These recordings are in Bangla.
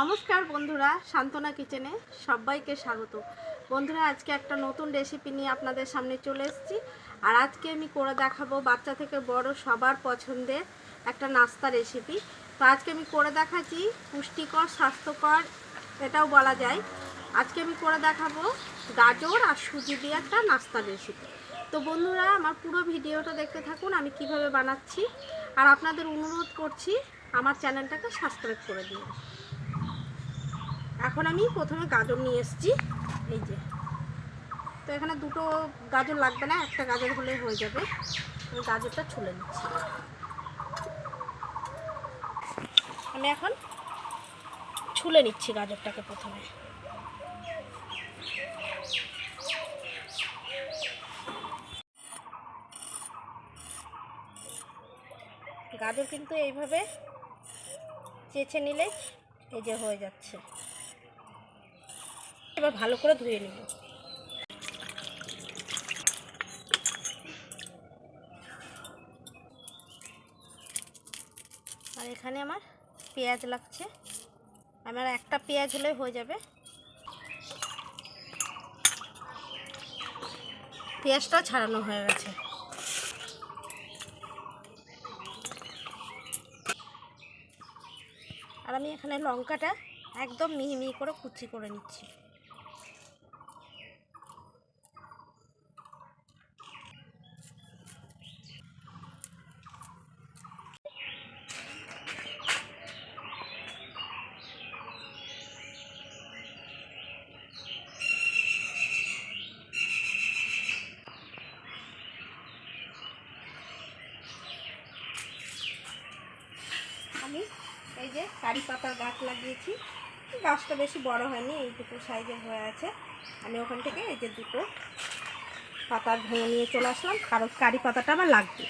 নমস্কার বন্ধুরা সান্ত্বনা কিচেনে সবাইকে স্বাগত। বন্ধুরা, আজকে একটা নতুন রেসিপি নিয়ে আপনাদের সামনে চলে এসেছি। আর আজকে আমি করে দেখাবো বাচ্চা থেকে বড় সবার পছন্দের একটা নাস্তা রেসিপি তো আজকে আমি করে দেখাচ্ছি পুষ্টিকর, স্বাস্থ্যকর, এটাও বলা যায়। আজকে আমি করে দেখাবো গাজর আর সুজি দিয়ে একটা নাস্তার রেসিপি তো বন্ধুরা, আমার পুরো ভিডিওটা দেখতে থাকুন, আমি কীভাবে বানাচ্ছি। আর আপনাদের অনুরোধ করছি, আমার চ্যানেলটাকে সাবস্ক্রাইব করে দিন। এখন আমি প্রথমে গাজর নিয়ে এসেছি। এই যে। তো এখানে দুটো গাজর লাগবে না, একটা গাজর হলেই হয়ে যাবে। আমি গাজরটা ছুলে নিচ্ছি। আমি এখন ছুলে নিচ্ছি গাজরটাকে প্রথমে। গাজর কিন্তু এইভাবে চেঁচে নিলে এই যে হয়ে যাচ্ছে। এবার ভালো করে ধুয়ে নিব। আর এখানে আমার পেঁয়াজ লাগছে। আমার একটা পেঁয়াজ হলে হয়ে যাবে। পেঁয়াজটা ছাড়ানো হয়ে গেছে। আর আমি এখানে লঙ্কাটা একদম মিহি মিহি করে কুচি করে নিচ্ছি। আমি এই যে কারি পাতার গাছ লাগিয়েছি। গাছটা বেশি বড় হয়নি, এই দুটো সাইজের হয়ে আছে। আমি ওখান থেকে এই যে দুটো পাতা ভেঙে নিয়ে চলে আসলাম। কারণ কারি পাতাটা আমার লাগবে।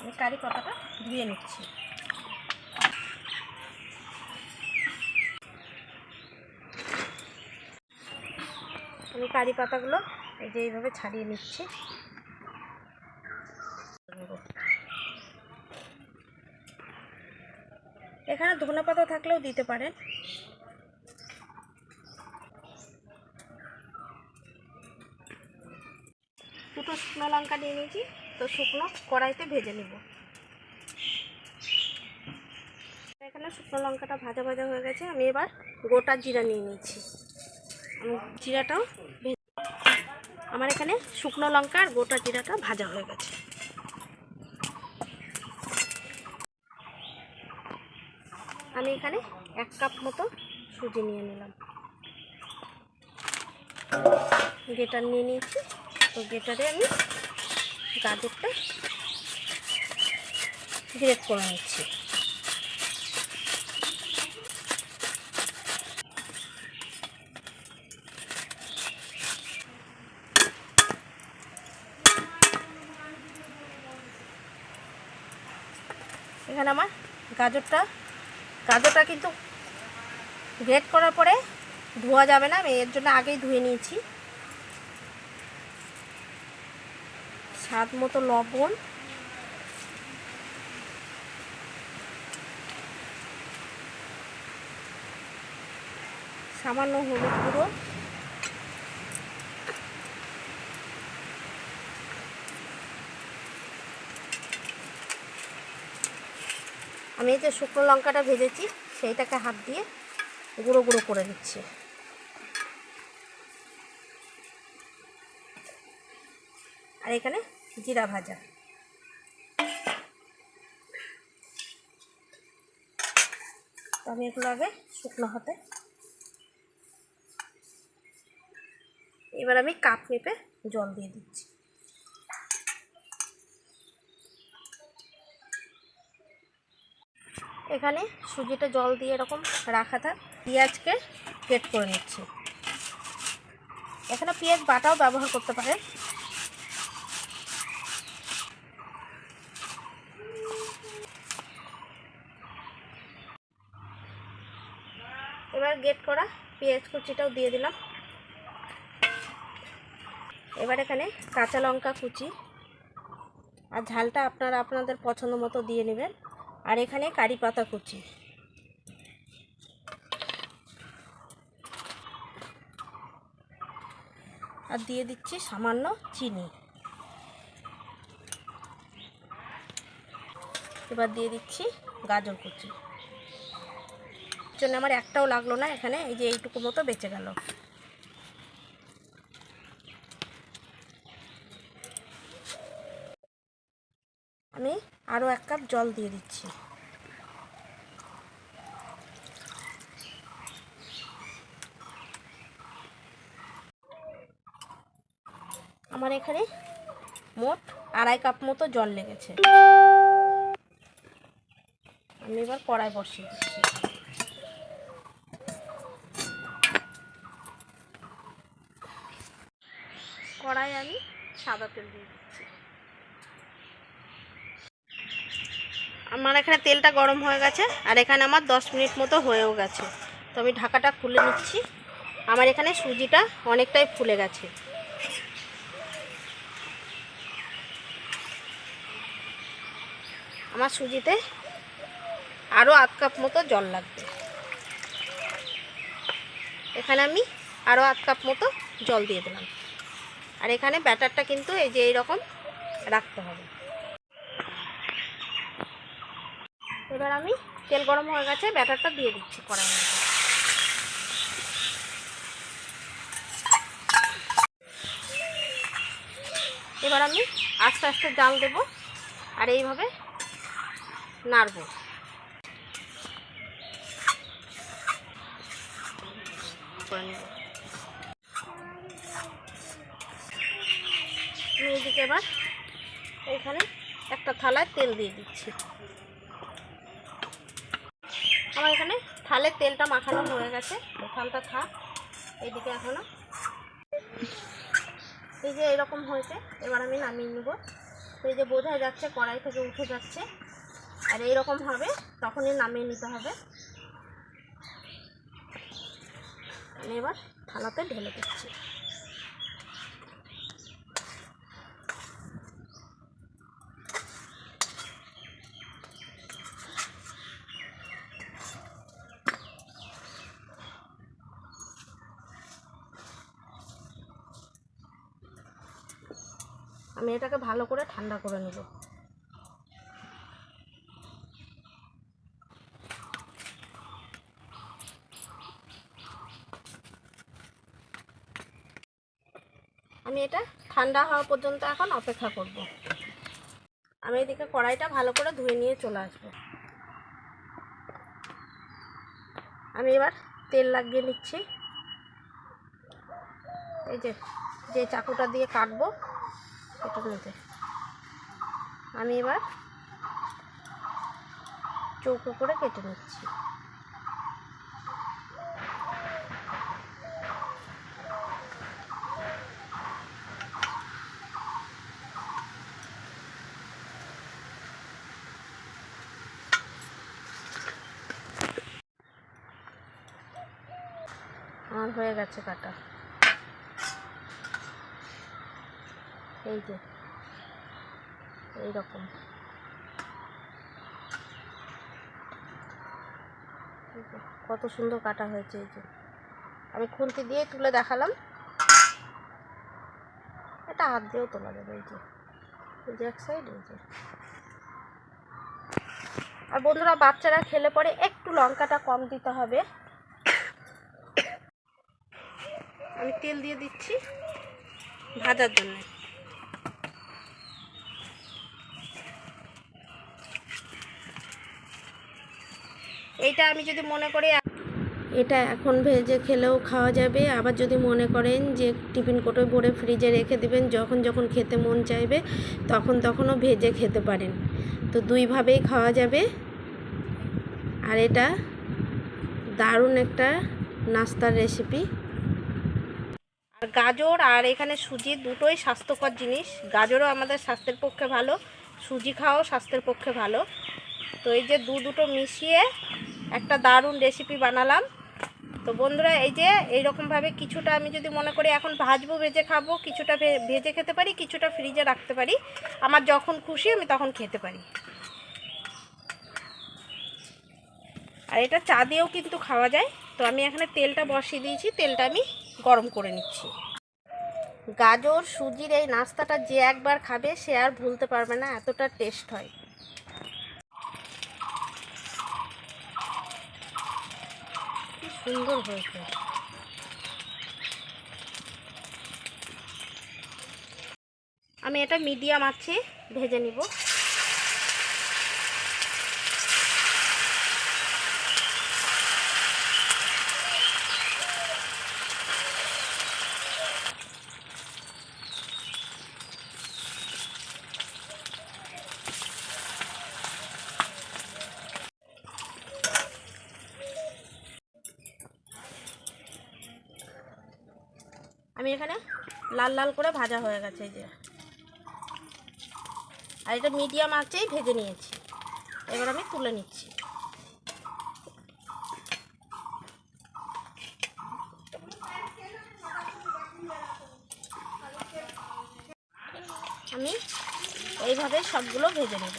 আমি কারি পাতাটা ধুয়ে নিচ্ছি। আমি কারি পাতাগুলো এই যে এইভাবে ছাড়িয়ে নিচ্ছি। এখানে ধনে পাতা থাকলেও দিতে পারেন। দুটো শুকনো লঙ্কা নিয়ে নিয়েছি, তো শুকনো কড়াইতে ভেজে নেব। এখানে শুকনো লঙ্কাটা ভাজা ভাজা হয়ে গেছে, আমি এবার গোটা জিরা নিয়ে নিয়েছি। আমি জিরাটাও আমার এখানে শুকনো লঙ্কা আর গোটা জিরাটা ভাজা হয়ে গেছে। আমি এখানে এক কাপ মতো সুজি নিয়ে নিলাম। গেটার নিয়ে নিয়েছি। তো গেটারে আমি গাজরটা গ্রেট করে নিচ্ছি। এখানে আমার গাজরটা গাজরটা কিন্তু গ্রেট করার পরে ধোয়া যাবে না, আমি এর জন্য আগেই ধুয়ে নিয়েছি। স্বাদ মতো লবণ। সামান্য হলুদ গুঁড়ো। আমি এই যে শুকনো লঙ্কাটা ভেজেছি, সেইটাকে হাত দিয়ে গুঁড়ো গুঁড়ো করে নিচ্ছি। আর এখানে জিরা ভাজা। তো আমি এগুলো আগে শুকনো হাতে এবার আমি কাপ মেপে জল দিয়ে দিচ্ছি। এখানে সুজিটা জল দিয়ে এরকম রাখা থাক পেঁয়াজকে গ্রেট করে নিচ্ছি। এখানে পেঁয়াজ বাটাও ব্যবহার করতে পারেন এবার গেট করা পেঁয়াজ কুচিটাও দিয়ে দিলাম। এবার এখানে কাঁচা লঙ্কা কুচি। আর ঝালটা আপনারা আপনাদের পছন্দ মতো দিয়ে নেবেন। আর এখানে কারি পাতা কুচি। আর দিয়ে দিচ্ছি সামান্য চিনি। এবার দিয়ে দিচ্ছি গাজর কুচি। জন্য আমার একটাও লাগল না, এখানে এই যে এইটুকু মতো বেঁচে গেল। আমি আরও এক কাপ জল দিয়ে দিচ্ছি। আমার এখানে মোট আড়াই কাপ মতো জল লেগেছে। আমি এবার কড়াই বসিয়ে দিচ্ছি। কড়াই আমি সাদা তেল দিয়ে দিচ্ছি। আমার এখানে তেলটা গরম হয়ে গেছে, আর এখানে আমার দশ মিনিট মতো হয়েও গেছে। তো আমি ঢাকাটা খুলে নিচ্ছি। আমার এখানে সুজিটা অনেকটাই ফুলে গেছে। আমার সুজিতে আরও আধ কাপ মতো জল লাগবে। এখানে আমি আরও আধ কাপ মতো জল দিয়ে দিলাম। আর এখানে ব্যাটারটা কিন্তু এই যে এইরকম রাখতে হবে। এবার আমি তেল গরম হয়ে গেছে, ব্যাটারটা দিয়ে দিচ্ছি মধ্যে। এবার আমি আস্তে আস্তে জাল দেব আর এইভাবে নাড়ব। এবার এখানে একটা থালায় তেল দিয়ে দিচ্ছি। আমার এখানে থালের তেলটা মাখানো হয়ে গেছে। দোকানটা থাক এইদিকে এখনও। এই যে এরকম হয়েছে, এবার আমি নামিয়ে নেব। তো এই যে বোঝা যাচ্ছে, কড়াই থেকে উঠে যাচ্ছে। আর এইরকম হবে, তখনই নামিয়ে নিতে হবে। এবার থালাতে ঢেলে দিচ্ছি। আমি এটাকে ভালো করে ঠান্ডা করে নেব। আমি এটা ঠান্ডা হওয়া পর্যন্ত এখন অপেক্ষা করব। আমি এদিকে কড়াইটা ভালো করে ধুয়ে নিয়ে চলে আসব। আমি এবার তেল লাগিয়ে নিচ্ছি। এই যে যে চাকুটা দিয়ে কাটবো। মধ্যে আমি এবার চৌকো করে কেটে নিচ্ছি। আমার হয়ে গেছে কাটা। এই যে। এইরকম। কত সুন্দর কাটা হয়েছে এই যে। আমি খুন্তি দিয়ে তুলে দেখালাম। এটা হাত দিয়েও তোলা যাবে এই যে। এই যে এক সাইড এই যে। আর বন্ধুরা, বাচ্চারা খেলে পরে একটু লঙ্কাটা কম দিতে হবে। আমি তেল দিয়ে দিচ্ছি ভাজার জন্য। এইটা আমি যদি মনে করি এটা এখন ভেজে খেলেও খাওয়া যাবে। আবার যদি মনে করেন যে টিফিন কোটোয় ভরে ফ্রিজে রেখে দিবেন যখন যখন খেতে মন চাইবে তখন তখনও ভেজে খেতে পারেন। তো দুইভাবেই খাওয়া যাবে। আর এটা দারুণ একটা নাস্তার রেসিপি আর গাজর আর এখানে সুজি দুটোই স্বাস্থ্যকর জিনিস। গাজরও আমাদের স্বাস্থ্যের পক্ষে ভালো সুজি খাওয়াও স্বাস্থ্যের পক্ষে ভালো। তো এই যে দু দুটো মিশিয়ে একটা দারুণ রেসিপি বানালাম। তো বন্ধুরা, এই যে এইরকমভাবে কিছুটা আমি যদি মনে করি এখন ভাজবো, ভেজে খাব, কিছুটা ভেজে খেতে পারি, কিছুটা ফ্রিজে রাখতে পারি। আমার যখন খুশি আমি তখন খেতে পারি। আর এটা চা দিয়েও কিন্তু খাওয়া যায়। তো আমি এখানে তেলটা বসিয়ে দিয়েছি, তেলটা আমি গরম করে নিচ্ছি। গাজর, সুজির এই নাস্তাটা যে একবার খাবে, সে আর ভুলতে পারবে না, এতটা টেস্ট হয়। কি সুন্দর হয়েছে। আমি এটা মিডিয়াম আছে ভেজে নিব। আমি এখানে লাল লাল করে ভাজা হয়ে গেছে এই যে। আর এটা মিডিয়াম আঁচেই ভেজে নিয়েছি। এবার আমি তুলে নিচ্ছি। আমি এইভাবে সবগুলো ভেজে নেব।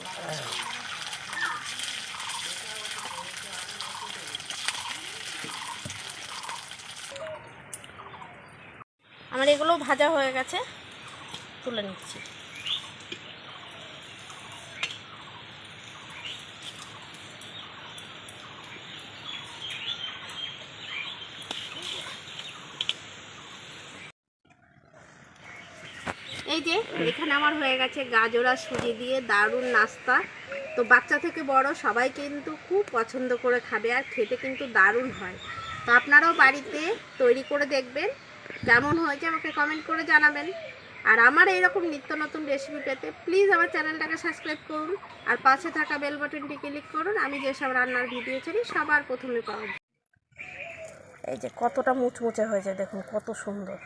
এগুলো ভাজা হয়ে গেছে। তুলে নিচ্ছি। এই যে, এখানে আমার হয়ে গেছে গাজর সুজি দিয়ে দারুণ নাস্তা। তো বাচ্চা থেকে বড় সবাই কিন্তু খুব পছন্দ করে খাবে আর খেতে কিন্তু দারুণ হয়। তো আপনারাও বাড়িতে তৈরি করে দেখবেন। কেমন হয়েছে আমাকে কমেন্ট করে জানাবেন। আর আমার এইরকম নিত্য নতুন রেসিপি পেতে প্লিজ আমার চ্যানেলটাকে সাবস্ক্রাইব করুন। আর পাশে থাকা বেল বাটনটি ক্লিক করুন। আমি যেসব রান্নার ভিডিও ছাড়ি সবার প্রথমে পাওয়া এই যে কতটা মুচমুচে হয়েছে দেখুন কত সুন্দর।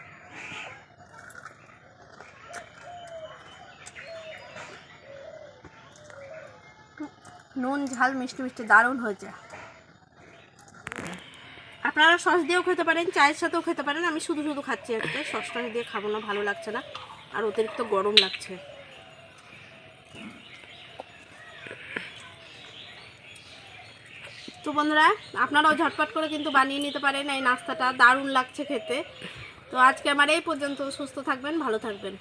নুন ঝাল মিষ্টি মিষ্টি দারুণ হয়েছে। আপনারা সস দিয়েও খেতে পারেন, চায়ের সাথেও খেতে পারেন। আমি শুধু শুধু খাচ্ছি আজকে। সসটা দিয়ে খাব না, ভালো লাগছে না। আর অতিরিক্ত গরম লাগছে। তো বন্ধুরা, আপনারাও ঝটপট করে কিন্তু বানিয়ে নিতে পারেন। এই নাস্তাটা দারুণ লাগছে খেতে। তো আজকে আমার এই পর্যন্ত। সুস্থ থাকবেন, ভালো থাকবেন।